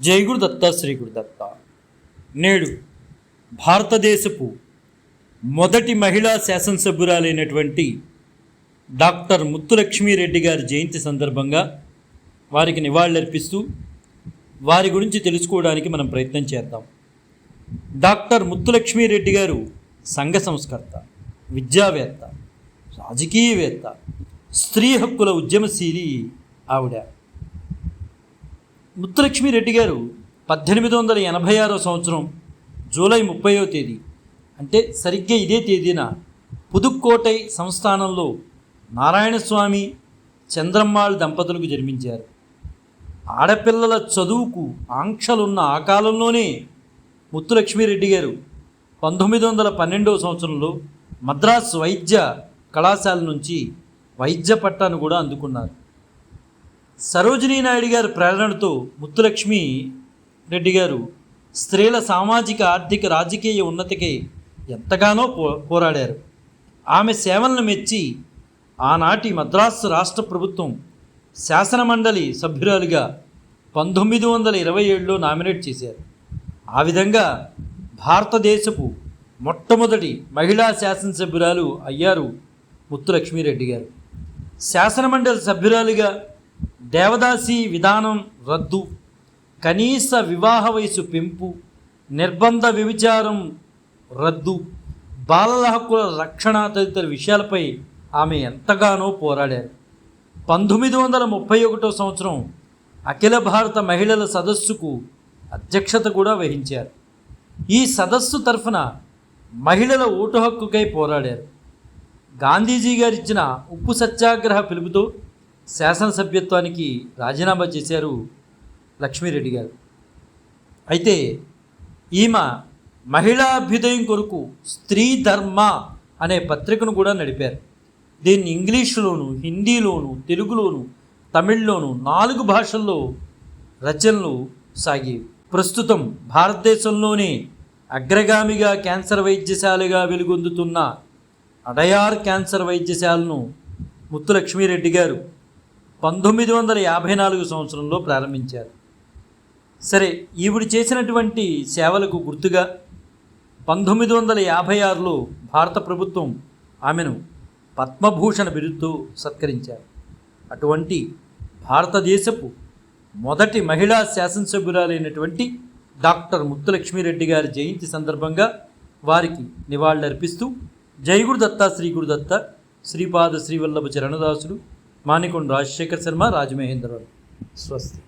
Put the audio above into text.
జై గురుదత్త శ్రీ గురుదత్త నేడు భారతదేశపు మొదటి మహిళా శాసనసభ్యురాలైనటువంటి డాక్టర్ ముత్తులక్ష్మీరెడ్డి గారి జయంతి సందర్భంగా వారికి నివాళులర్పిస్తూ వారి గురించి తెలుసుకోవడానికి మనం ప్రయత్నం చేద్దాం. డాక్టర్ ముత్తులక్ష్మీరెడ్డి గారు సంఘ సంస్కర్త విద్యావేత్త రాజకీయవేత్త స్త్రీ హక్కుల ఉద్యమశీలి ఆవిడ. ముత్తులక్ష్మిరెడ్డి గారు పద్దెనిమిది వందల ఎనభై ఆరో సంవత్సరం జూలై ముప్పైవ తేదీ అంటే సరిగ్గా ఇదే తేదీన పుదుక్కోటై సంస్థానంలో నారాయణస్వామి చంద్రమ్మాళ్ దంపతులకు జన్మించారు. ఆడపిల్లల చదువుకు ఆంక్షలున్న ఆ కాలంలోనే ముత్తులక్ష్మిరెడ్డి గారు పంతొమ్మిది వందల పన్నెండవ సంవత్సరంలో మద్రాస్ వైద్య కళాశాల నుంచి వైద్య పట్టాను కూడా అందుకున్నారు. సరోజినీ నాయుడు గారి ప్రేరణతో ముత్తులక్ష్మి రెడ్డి గారు స్త్రీల సామాజిక ఆర్థిక రాజకీయ ఉన్నతికి ఎంతగానో పో పోరాడారు. ఆమె సేవలను మెచ్చి ఆనాటి మద్రాసు రాష్ట్ర ప్రభుత్వం శాసనమండలి సభ్యురాలుగా పంతొమ్మిది వందల ఇరవై ఏడులో నామినేట్ చేశారు. ఆ విధంగా భారతదేశపు మొట్టమొదటి మహిళా శాసనసభ్యురాలు అయ్యారు ముత్తులక్ష్మిరెడ్డి గారు. శాసనమండలి సభ్యురాలుగా దేవదాసి విధానం రద్దు కనీస వివాహ వయసు పెంపు నిర్బంధ వ్యభిచారం రద్దు బాలల హక్కుల రక్షణ తదితర విషయాలపై ఆమె ఎంతగానో పోరాడారు. పంతొమ్మిది వందల ముప్పై ఒకటో సంవత్సరం అఖిల భారత మహిళల సదస్సుకు అధ్యక్షత కూడా వహించారు. ఈ సదస్సు తరఫున మహిళల ఓటు హక్కుకై పోరాడారు. గాంధీజీ గారు ఇచ్చిన ఉప్పు సత్యాగ్రహ పిలుపుతో శాసనసభ్యత్వానికి రాజీనామా చేశారు లక్ష్మీరెడ్డి గారు. అయితే ఈమె మహిళాభ్యుదయం కొరకు స్త్రీ ధర్మ అనే పత్రికను కూడా నడిపారు. దీన్ని ఇంగ్లీషులోను హిందీలోను తెలుగులోను తమిళ్ళోను నాలుగు భాషల్లో రచనలు సాగేవి. ప్రస్తుతం భారతదేశంలోనే అగ్రగామిగా క్యాన్సర్ వైద్యశాలగా వెలుగొందుతున్న అడయార్ క్యాన్సర్ వైద్యశాలను ముత్తులక్ష్మీరెడ్డి గారు పంతొమ్మిది వందల యాభై నాలుగు సంవత్సరంలో ప్రారంభించారు. సరే ఈవిడ చేసినటువంటి సేవలకు గుర్తుగా పంతొమ్మిది వందల యాభై ఆరులో భారత ప్రభుత్వం ఆమెను పద్మభూషణ బిరుద్దు సత్కరించారు. అటువంటి భారతదేశపు మొదటి మహిళా శాసనసభ్యురాలైనటువంటి డాక్టర్ ముత్తులక్ష్మిరెడ్డి గారి జయంతి సందర్భంగా వారికి నివాళులర్పిస్తూ జై గురుదత్త శ్రీ గురుదత్త శ్రీపాద శ్రీవల్లభ చరణదాసులు మానికొండ రాజశేఖర్ శర్మ రాజమహేంద్రరావు స్వస్తి